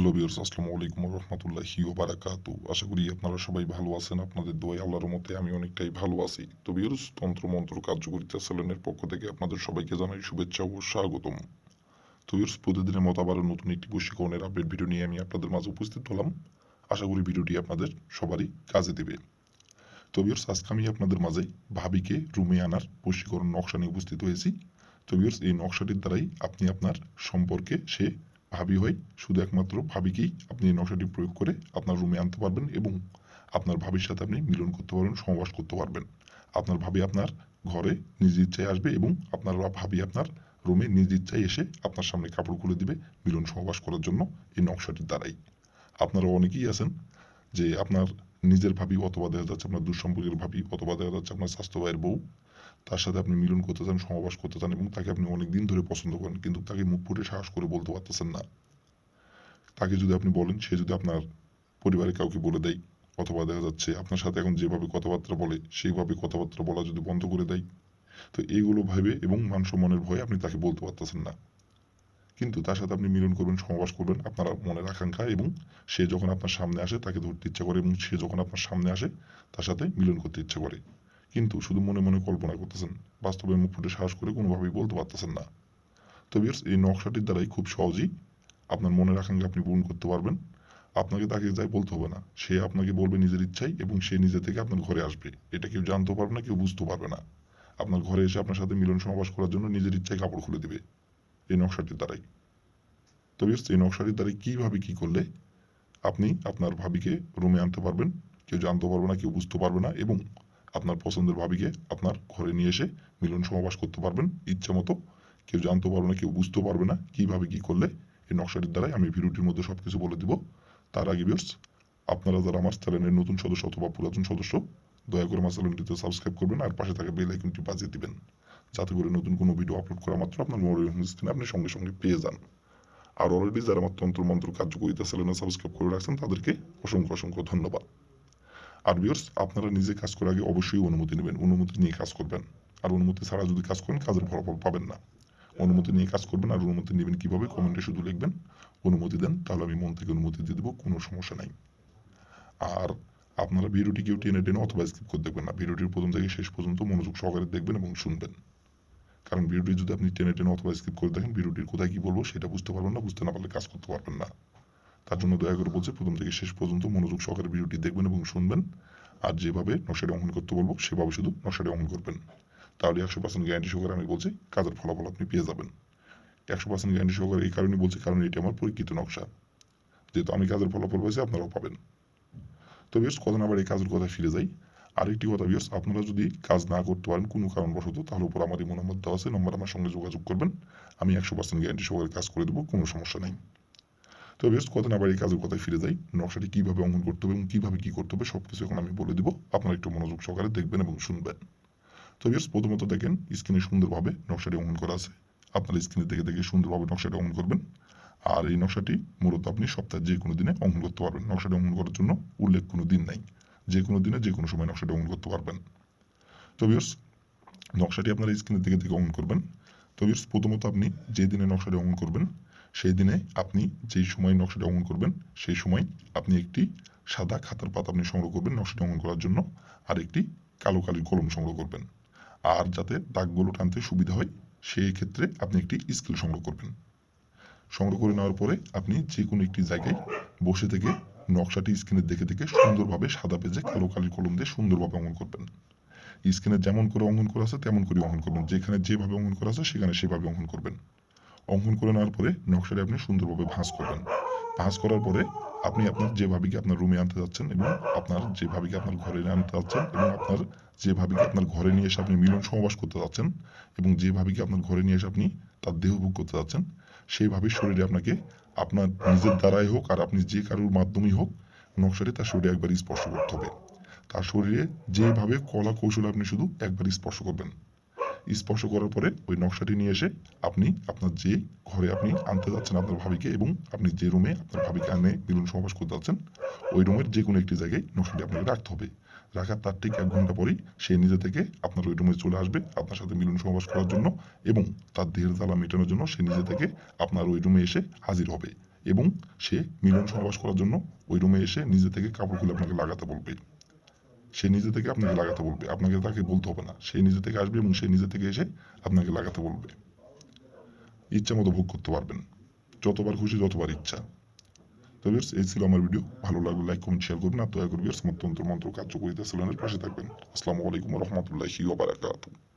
Hello বিয়ার্স আসসালামু আলাইকুম রহমতুল্লাহি বারাকাতু আশা করি আপনারা সবাই ভালো আছেন, আপনাদের দোয়াই আল্লাহর মতে আমি অনেকটাই ভালো আছি। তো বিয়ার্স তন্ত্র মন্ত্র কার্যকরিতা চ্যানেলের পক্ষ থেকে আপনাদের সবাইকে জানাই শুভেচ্ছা ও স্বাগতম। তো বিয়ার্স প্রতিদিনের মতো আবারও নতুন একটি বশীকরণের আপডেট ভিডিও নিয়ে আমি আপনাদের মাঝে উপস্থিত হলাম। আশা করি ভিডিওটি আপনাদের সবারই কাজে দেবে। তো বিয়ার্স আজকে আমি আপনাদের মাঝে ভাবিকে রুমে আনার বশীকরণ নকশা নিয়ে উপস্থিত হয়েছি। তো বিয়ার্স এই নকশাটির দ্বারাই আপনি আপনার সম্পর্কে সে ভাবি হয় শুধু একমাত্র ভাবিকেই আপনি এই নকশাটি প্রয়োগ করে আপনার রুমে আনতে পারবেন এবং আপনার ভাবির সাথে আপনি মিলন করতে পারবেন সহবাস করতে পারবেন। আপনার ভাবি আপনার ঘরে নিজ ইচ্ছায় আসবে এবং আপনার ভাবি আপনার রুমে নিজ ইচ্ছায় এসে আপনার সামনে কাপড় খুলে দিবে মিলন সহবাস করার জন্য এই নকশাটির দ্বারাই। আপনারা অনেকেই আছেন যে আপনার নিজের ভাবি অথবা দেখা যাচ্ছে আপনার দুঃসম্পর্কের ভাবি অথবা দেখা যাচ্ছে আপনার স্বাস্থ্য ভাইয়ের বউ তার সাথে আপনি মিলন করতে চান সমাবাস করতে চান এবং তাকে আপনি অনেক দিন ধরে পছন্দ করেন, কিন্তু তাকে মুখ ফুটে সাহস করে বলতে পারতেছেন না। তাকে যদি আপনি বলেন, সে যদি আপনার পরিবারে কাউকে বলে দেয়, অথবা দেখা যাচ্ছে আপনার সাথে এখন যেভাবে কথাবার্তা বলে, সেইভাবে কথাবার্তা বলা যদি বন্ধ করে দেয়, তো এইগুলো ভাবে এবং মান সম্মানের ভয়ে আপনি তাকে বলতে পারতেছেন না। কিন্তু তার সাথে আপনি মিলন করবেন সমাবাস করবেন, আপনার মনের আকাঙ্ক্ষা এবং সে যখন আপনার সামনে আসে, তাকে ধরতে ইচ্ছা করে এবং সে যখন আপনার সামনে আসে, তার সাথে মিলন করতে ইচ্ছা করে। কিন্তু শুধু মনে মনে কল্পনা করতেছেন, বাস্তবে মুখ ফুটে সাহস করে কোনোভাবেই বলতে পারতেছেন না। তো বিয়ার্স এই নকশাটির দ্বারাই খুব সহজেই আপনার মনের আকাঙ্ক্ষা আপনি পূরণ করতে পারবেন। আপনাকে তাকে যাই বলতে হবে না, সে আপনাকে বলবে নিজের ইচ্ছাই এবং সে নিজে থেকে আপনার ঘরে আসবে। এটা কেউ জানতেও পারবে না, কেউ বুঝতেও পারবে না। আপনার ঘরে এসে আপনার সাথে মিলন সমাবাস করার জন্য নিজের ইচ্ছায় কাপড় খুলে দিবে, এই নকশাটির দ্বারাই। তো বিয়ার্স এই নকশাটির দ্বারাই কীভাবে কী করলে আপনি আপনার ভাবিকে রুমে আনতে পারবেন, কেউ জানতে পারবে না, কেউ বুঝতে পারবে না এবং আপনার পছন্দের ভাবিকে আপনার ঘরে নিয়ে এসে মিলন সমাবাস করতে পারবেন ইচ্ছে মতো। কেউ জানতে পারবে না, কেউ বুঝতে পারবে না কীভাবে কি করলে এই নকশাটির দ্বারাই আমি ভিডিওটির মধ্যে সব কিছু বলে দিব। তার আগে বিয়ার্স আপনারা যারা আমার চ্যানেলের নতুন সদস্য অথবা পুরাতন সদস্য, দয়া করে আমার চ্যানেলটিতে সাবস্ক্রাইব করবেন আর পাশে থাকা বেল আইকনটি বাজিয়ে দিবেন। যাতে করে নতুন কোনো ভিডিও আপলোড করা মাত্র আপনার মোবাইল স্ক্রিনে আপনি সঙ্গে সঙ্গে পেয়ে যান। আর অলরেডি যারা আমার তন্ত্র মন্ত্র কার্যকরিতা চ্যানেলে সাবস্ক্রাইব করে রাখছেন, তাদেরকে অসংখ্য অসংখ্য ধন্যবাদ। আর বিয়ার্স আপনারা নিজে কাজ করার আগে অবশ্যই অনুমতি নেবেন। অনুমতি নিয়ে কাজ করবেন। আর অনুমতি ছাড়া যদি কাজ করেন, কাজের ফলাফল পাবেন না। অনুমতি নিয়ে কাজ করবেন আর অনুমতি নেবেন কীভাবে, কমেন্টে শুধু লিখবেন। অনুমতি দেন, তাহলে আমি মন থেকে অনুমতি দিয়ে দেবো, কোনো সমস্যা নাই। আর আপনারা ভিডিওটি কেউ টেনে টেনে অথবা স্কিপ করে দেখবেন না। ভিডিওটির প্রথম থেকে শেষ পর্যন্ত মনোযোগ সহকারে দেখবেন এবং শুনবেন। কারণ ভিডিওটি যদি আপনি টেনে টেনে অথবা স্কিপ করে দেখেন, ভিডিওটির কোথায় কি বলব, সেটা বুঝতে পারবেন না, বুঝতে না পারলে কাজ করতে পারবেন না। তার জন্য দয়া করে বলছে, প্রথম থেকে শেষ পর্যন্ত মনোযোগ সহকারে ভিডিওটি দেখবেন এবং শুনবেন। আর যেভাবে নকশাটি অঙ্কন করতে বলব, সেভাবে শুধু নকশাটি অঙ্কন করবেন। তাহলে একশো পার্সেন্ট গ্যারান্টি সহকারে আমি বলছি, কাজের ফলাফল আপনি পেয়ে যাবেন। একশো পার্সেন্ট গ্যারান্টি সহকারে এই কারণে বলছি, কারণ এটি আমার পরীক্ষিত নকশা। যেহেতু আমি কাজের ফলাফল পেয়েছি, আপনারাও পাবেন। তো বিয়স কদিন আবার এই কাজের কথায় ফিরে যাই। আরেকটি কথা বিয়স আপনারা যদি কাজ না করতে পারেন কোনো কারণবশত, তাহলে উপর আমার ইমো নাম্বার দেওয়া আছে, নম্বর আমার সঙ্গে যোগাযোগ করবেন। আমি একশো পার্সেন্ট গ্যারান্টি সহকারে কাজ করে দেবো, কোনো সমস্যা নেই। তো বেশ কদিন আবার এই কাজের কথায় ফিরে যাই, নকশাটি কীভাবে অঙ্কন করতে হবে এবং কীভাবে কী করতে হবে সব কিছু এখন আমি বলে দিব। আপনারা একটু মনোযোগ সহকারে দেখবেন এবং শুনবেন। তো বেশ প্রথমত দেখেন স্ক্রিনে সুন্দরভাবে নকশাটি অঙ্কন করা আছে। আপনার স্ক্রিনে দেখে দেখে সুন্দরভাবে নকশাটি অঙ্কন করবেন। আর এই নকশাটি মূলত আপনি সপ্তাহে যে কোনো দিনে অঙ্কন করতে পারবেন। নকশাটি অঙ্কন করার জন্য উল্লেখ কোনো দিন নাই। যে কোনো দিনে যে কোনো সময় নকশাটি অঙ্কন করতে পারবেন। তো বিয়স নকশাটি আপনার স্ক্রিনের দিকে থেকে অঙ্কন করবেন। তো প্রথমত আপনি যে দিনে নকশাটি অঙ্কন করবেন সেই দিনে আপনি যেই সময় নকশাটি অঙ্কন করবেন, সেই সময় আপনি একটি সাদা খাতার পাতা আপনি সংগ্রহ করবেন নকশাটি অঙ্কন করার জন্য, আর একটি কালো কালির কলম সংগ্রহ করবেন। আর যাতে দাগগুলো টানতে সুবিধা হয়, সেই ক্ষেত্রে আপনি একটি স্কেল সংগ্রহ করবেন। সংগ্রহ করে নেওয়ার পরে আপনি যে কোনো একটি জায়গায় বসে থেকে নকশাটি স্ক্রিনে দেখে দেখে সুন্দরভাবে সাদা পেজে কালো কালির কলম দিয়ে সুন্দরভাবে অঙ্কন করবেন। স্ক্রিনে যেমন করে অঙ্কন করা আছে, তেমন করে অঙ্কন করবেন। যেখানে যেভাবে অঙ্কন করা আছে, সেখানে সেভাবে অঙ্কন করবেন। অঙ্কন করে নেওয়ার পরে নকশাটি আপনি সুন্দরভাবে ভাঁজ করবেন। ভাঁজ করার পরে আপনি আপনার যে ভাবিকে আপনার রুমে আনতে যাচ্ছেন এবং আপনার যে ভাবিকে আপনার ঘরে আনতে যাচ্ছেন এবং আপনার যে ভাবিকে আপনার ঘরে নিয়ে এসে আপনি মিলন সমাবাস করতে যাচ্ছেন এবং যে ভাবিকে আপনার ঘরে নিয়ে এসে আপনি তার দেহ ভোগ করতে যাচ্ছেন, সেই ভাবির শরীরে আপনাকে আপনার নিজের দ্বারাই হোক আর আপনি যে কারোর মাধ্যমেই হোক নকশাটি তার শরীরে একবার স্পর্শ করতে হবে। তার শরীরে যেভাবে কলা কৌশল আপনি শুধু একবার স্পর্শ করবেন। স্পর্শ করার পরে ওই নকশাটি নিয়ে এসে আপনি আপনার যে ঘরে আপনি আনতে যাচ্ছেন আপনার ভাবিকে এবং আপনি যে রুমে আপনার ভাবিকে আনে মিলন সমাবেশ করতে যাচ্ছেন, ওই রুমের যে কোনো একটি জায়গায় নকশাটি আপনাকে রাখতে হবে। রাখার তার ঠিক এক ঘণ্টা পরেই সে নিজে থেকে আপনার ওই রুমে চলে আসবে আপনার সাথে মিলন সমাবেশ করার জন্য এবং তার দেহের জ্বালা মেটানোর জন্য সে নিজে থেকে আপনার ওই রুমে এসে হাজির হবে এবং সে মিলন সহবাস করার জন্য ওই রুমে এসে নিজে থেকে কাপড় খুলে আপনাকে লাগাতে বলবে। সে নিজে থেকে আপনাকে লাগাতে বলবে। আপনাকে তাকে বলতে হবে না। সে নিজে থেকে আসবে এবং সে নিজে থেকে এসে আপনাকে লাগাতে বলবে। ইচ্ছা মতো ভোগ করতে পারবেন। যতবার খুশি ততবার ইচ্ছা। তো ভিউয়ার্স এই ছিল আমার ভিডিও ভালো লাগলে লাইক কমেন্ট শেয়ার করবেন। আর দয়া করে ভিউয়ার্স মন্ত্র মন্ত্র কার্যকরিতা সেলুনের পাশে থাকবেন। আসসালামু আলাইকুম রহমতুল্লাহি ওয়া বারাকাতুহু।